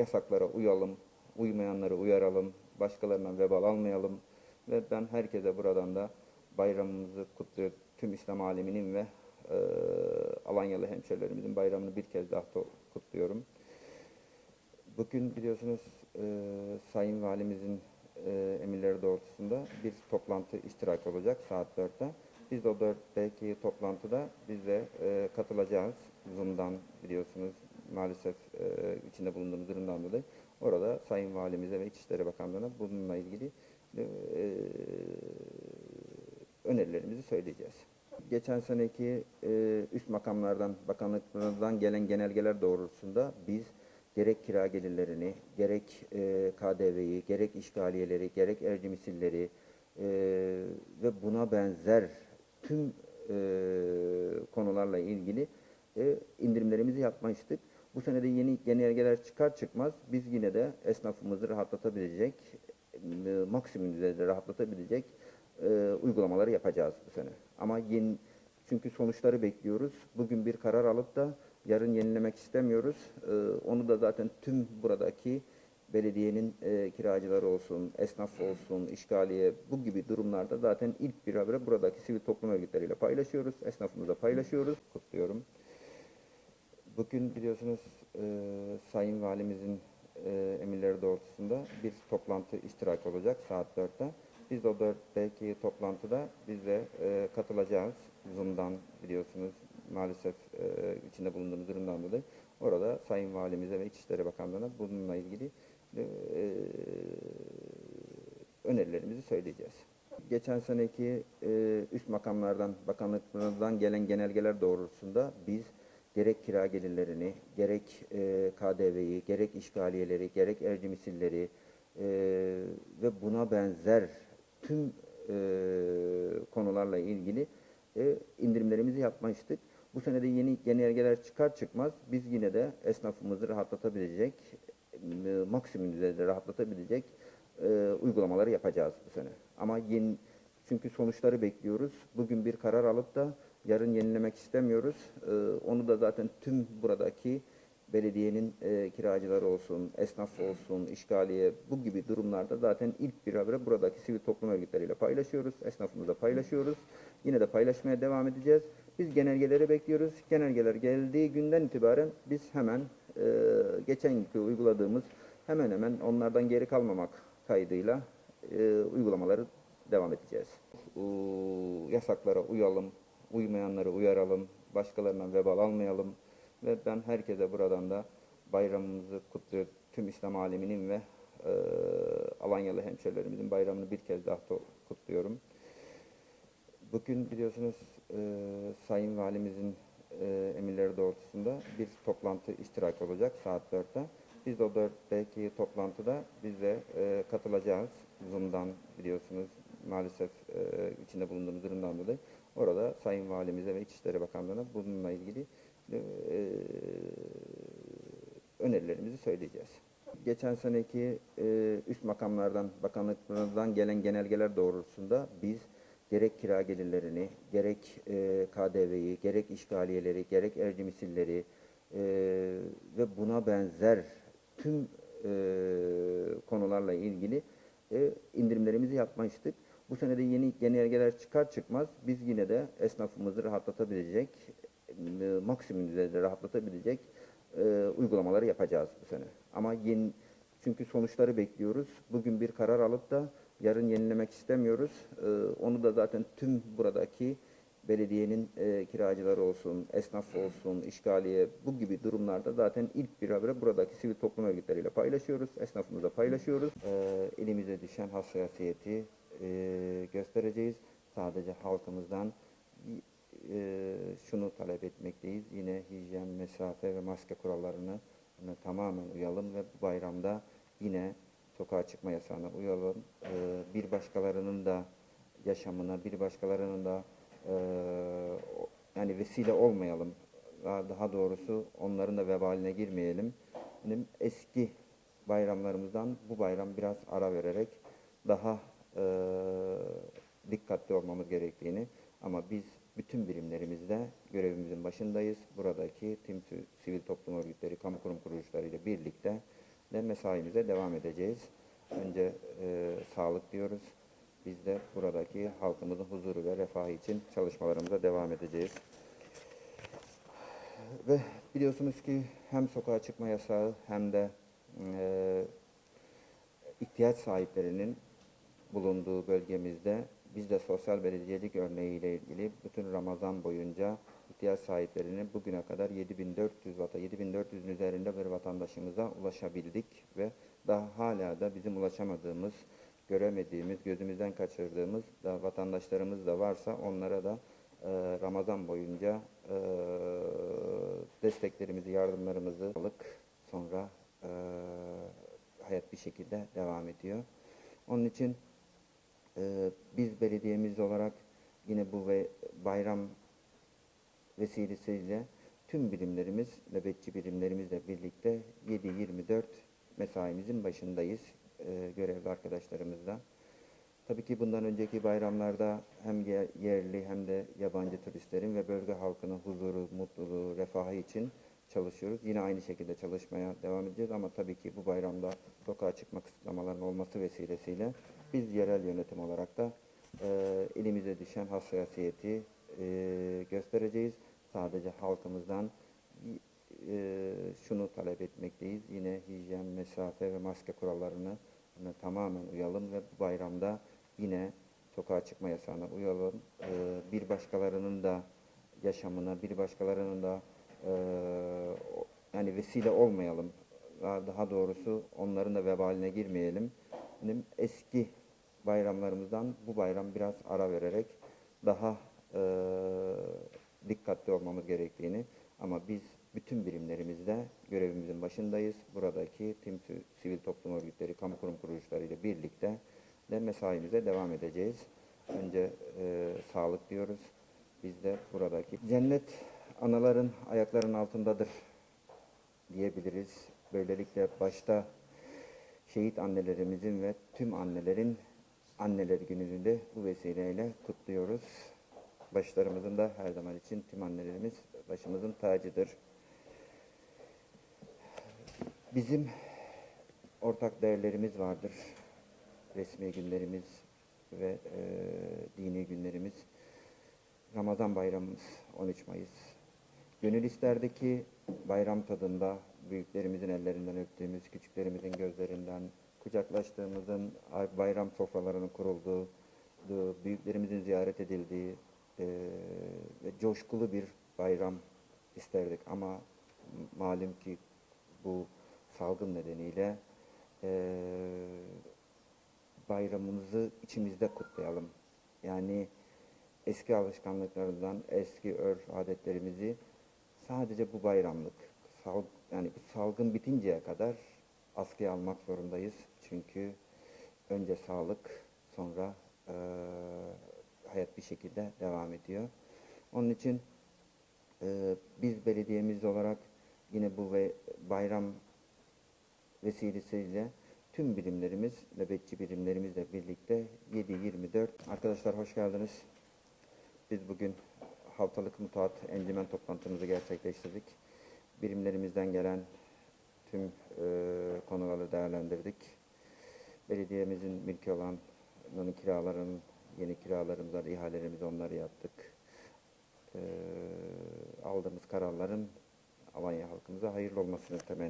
yasaklara uyalım, uymayanları uyaralım, başkalarından vebal almayalım ve ben herkese buradan da bayramımızı kutluyor. Tüm İslam aleminin ve e, Alanyalı hemşerilerimizin bayramını bir kez daha to- kutluyorum. Bugün biliyorsunuz e, Sayın Valimizin e, emirleri doğrultusunda bir toplantı iştirak olacak saat 4'te. Biz de o 4'teki toplantıda biz de e, katılacağız. Zoom'dan biliyorsunuz maalesef e, içinde bulunduğumuz durumdan dolayı. Orada Sayın Valimize ve İçişleri Bakanlığı'na bununla ilgili e, önerilerimizi söyleyeceğiz. Geçen seneki e, üst makamlardan, bakanlıklardan gelen genelgeler doğrultusunda biz gerek kira gelirlerini, gerek e, KDV'yi, gerek işgaliyeleri, gerek erci misilleri e, ve buna benzer tüm e, konularla ilgili e, indirimlerimizi yapmıştık. Bu sene de yeni genelgeler çıkar çıkmaz biz yine de esnafımızı rahatlatabilecek, e, maksimum düzeyde rahatlatabilecek e, uygulamaları yapacağız bu sene. Ama yeni, çünkü sonuçları bekliyoruz. Bugün bir karar alıp da yarın yenilemek istemiyoruz. E, onu da zaten tüm buradaki belediyenin e, kiracıları olsun, esnaf olsun, işgaliye bu gibi durumlarda zaten ilk bir haberi buradaki sivil toplum örgütleriyle paylaşıyoruz. Esnafımızla paylaşıyoruz. Kutluyorum. Bugün biliyorsunuz e, Sayın Valimizin e, emirleri doğrultusunda bir toplantı iştirak olacak saat 4'te. Biz o 4'teki toplantıda biz de e, katılacağız. Zoom'dan biliyorsunuz maalesef e, içinde bulunduğumuz durumdan dolayı. Orada Sayın Valimize ve İçişleri Bakanlığı'na bununla ilgili e, önerilerimizi söyleyeceğiz. Geçen seneki e, üst makamlardan, bakanlıklardan gelen genelgeler doğrultusunda biz gerek kira gelirlerini, gerek e, KDV'yi, gerek işgaliyeleri, gerek erci misilleri e, ve buna benzer tüm e, konularla ilgili e, indirimlerimizi yapmıştık. Bu sene de yeni genelgeler çıkar çıkmaz biz yine de esnafımızı rahatlatabilecek, e, maksimum düzeyde rahatlatabilecek e, uygulamaları yapacağız bu sene. Ama yeni, çünkü sonuçları bekliyoruz. Bugün bir karar alıp da yarın yenilemek istemiyoruz. E, onu da zaten tüm buradaki belediyenin e, kiracıları olsun, esnaf olsun, işgaliye bu gibi durumlarda zaten ilk bir haberi buradaki sivil toplum örgütleriyle paylaşıyoruz. Esnafımızla paylaşıyoruz. Yine de paylaşmaya devam edeceğiz. Biz genelgeleri bekliyoruz. Genelgeler geldiği günden itibaren biz hemen e, geçen yılki uyguladığımız hemen hemen onlardan geri kalmamak kaydıyla e, uygulamaları devam edeceğiz. U, yasaklara uyalım, uymayanları uyaralım, başkalarından vebal almayalım ve ben herkese buradan da bayramımızı kutluyor. Tüm İslam aleminin ve e, Alanyalı hemşerilerimizin bayramını bir kez daha kutluyorum. Bugün biliyorsunuz e, Sayın Valimizin e, emirleri doğrultusunda bir toplantı iştirak olacak saat 4'te. Biz de o 4'teki toplantıda biz de e, katılacağız. Zoom'dan biliyorsunuz maalesef e, içinde bulunduğumuz durumdan dolayı. Orada Sayın Valimize ve İçişleri Bakanlığı'na bununla ilgili e, önerilerimizi söyleyeceğiz. Geçen seneki e, üst makamlardan, bakanlıklardan gelen genelgeler doğrultusunda biz gerek kira gelirlerini, gerek e, KDV'yi, gerek işgaliyeleri, gerek erci misilleri e, ve buna benzer tüm e, konularla ilgili e, indirimlerimizi yapmıştık. Bu sene de yeni genelgeler çıkar çıkmaz biz yine de esnafımızı rahatlatabilecek, e, maksimum düzeyde rahatlatabilecek e, uygulamaları yapacağız bu sene. Ama yeni, çünkü sonuçları bekliyoruz. Bugün bir karar alıp da yarın yenilemek istemiyoruz. E, onu da zaten tüm buradaki belediyenin e, kiracıları olsun, esnaf olsun, işgaliye bu gibi durumlarda zaten ilk bir haberi buradaki sivil toplum örgütleriyle paylaşıyoruz. Esnafımızla paylaşıyoruz. E, elimize düşen hassasiyeti e, göstereceğiz. Sadece halkımızdan e, şunu talep etmekteyiz. Yine hijyen, mesafe ve maske kurallarını buna tamamen uyalım ve bu bayramda yine sokağa çıkma yasağına uyalım. E, bir başkalarının da yaşamına, bir başkalarının da e, yani vesile olmayalım. Daha, doğrusu onların da vebaline girmeyelim. Eski bayramlarımızdan bu bayram biraz ara vererek daha e, dikkatli olmamız gerektiğini ama biz bütün birimlerimizde görevimizin başındayız. Buradaki tüm sivil toplum örgütleri, kamu kurum kuruluşları ile birlikte de mesaimize devam edeceğiz. Önce e, sağlık diyoruz. Biz de buradaki halkımızın huzuru ve refahı için çalışmalarımıza devam edeceğiz. Ve biliyorsunuz ki hem sokağa çıkma yasağı hem de e, ihtiyaç sahiplerinin bulunduğu bölgemizde biz de sosyal belediyecilik örneğiyle ilgili bütün Ramazan boyunca ihtiyaç sahiplerinin bugüne kadar 7400 vata 7400'ün üzerinde bir vatandaşımıza ulaşabildik ve daha hala da bizim ulaşamadığımız, göremediğimiz, gözümüzden kaçırdığımız da vatandaşlarımız da varsa onlara da e, Ramazan boyunca e, desteklerimizi, yardımlarımızı alıp sonra e, hayat bir şekilde devam ediyor. Onun için ee, biz belediyemiz olarak yine bu ve bayram vesilesiyle tüm birimlerimiz, nöbetçi birimlerimizle birlikte 7-24 mesaimizin başındayız e, görevli arkadaşlarımızla. Tabii ki bundan önceki bayramlarda hem ye- yerli hem de yabancı turistlerin ve bölge halkının huzuru, mutluluğu, refahı için çalışıyoruz. Yine aynı şekilde çalışmaya devam edeceğiz ama tabii ki bu bayramda sokağa çıkma kısıtlamalarının olması vesilesiyle biz yerel yönetim olarak da e, elimize düşen hassasiyeti e, göstereceğiz. Sadece halkımızdan e, şunu talep etmekteyiz. Yine hijyen, mesafe ve maske kurallarını buna tamamen uyalım ve bu bayramda yine sokağa çıkma yasağına uyalım. E, bir başkalarının da yaşamına, bir başkalarının da e, yani vesile olmayalım. Daha doğrusu onların da vebaline girmeyelim. Eski bayramlarımızdan bu bayram biraz ara vererek daha e, dikkatli olmamız gerektiğini ama biz bütün birimlerimizde görevimizin başındayız. Buradaki tüm sivil toplum örgütleri, kamu kurum kuruluşlarıyla birlikte de mesaimize devam edeceğiz. Önce e, sağlık diyoruz. Biz de buradaki cennet anaların ayaklarının altındadır diyebiliriz. Böylelikle başta şehit annelerimizin ve tüm annelerin anneler gününü de bu vesileyle kutluyoruz. Başlarımızın da her zaman için tüm annelerimiz başımızın tacıdır. Bizim ortak değerlerimiz vardır. Resmi günlerimiz ve e, dini günlerimiz. Ramazan bayramımız 13 Mayıs. Gönül isterdi ki bayram tadında büyüklerimizin ellerinden öptüğümüz, küçüklerimizin gözlerinden kucaklaştığımızın, ay- bayram sofralarının kurulduğu, du- büyüklerimizin ziyaret edildiği eee, ve coşkulu bir bayram isterdik. Ama malum ki bu salgın nedeniyle eee, bayramımızı içimizde kutlayalım. Yani eski alışkanlıklarından, eski örf adetlerimizi sadece bu bayramlık, sal, yani bu salgın bitinceye kadar askıya almak zorundayız. Çünkü önce sağlık, sonra eee, hayat bir şekilde devam ediyor. Onun için eee, biz belediyemiz olarak yine bu ve bayram vesilesiyle tüm birimlerimiz, nöbetçi birimlerimizle birlikte 7-24. Arkadaşlar hoş geldiniz. Biz bugün haftalık mutat encümen toplantımızı gerçekleştirdik. Birimlerimizden gelen tüm e, konuları değerlendirdik. Belediyemizin mülkü olan kiraların, yeni kiralarımızlar, ihalelerimizi onları yaptık. E, aldığımız kararların Alanya halkımıza hayırlı olmasını temenni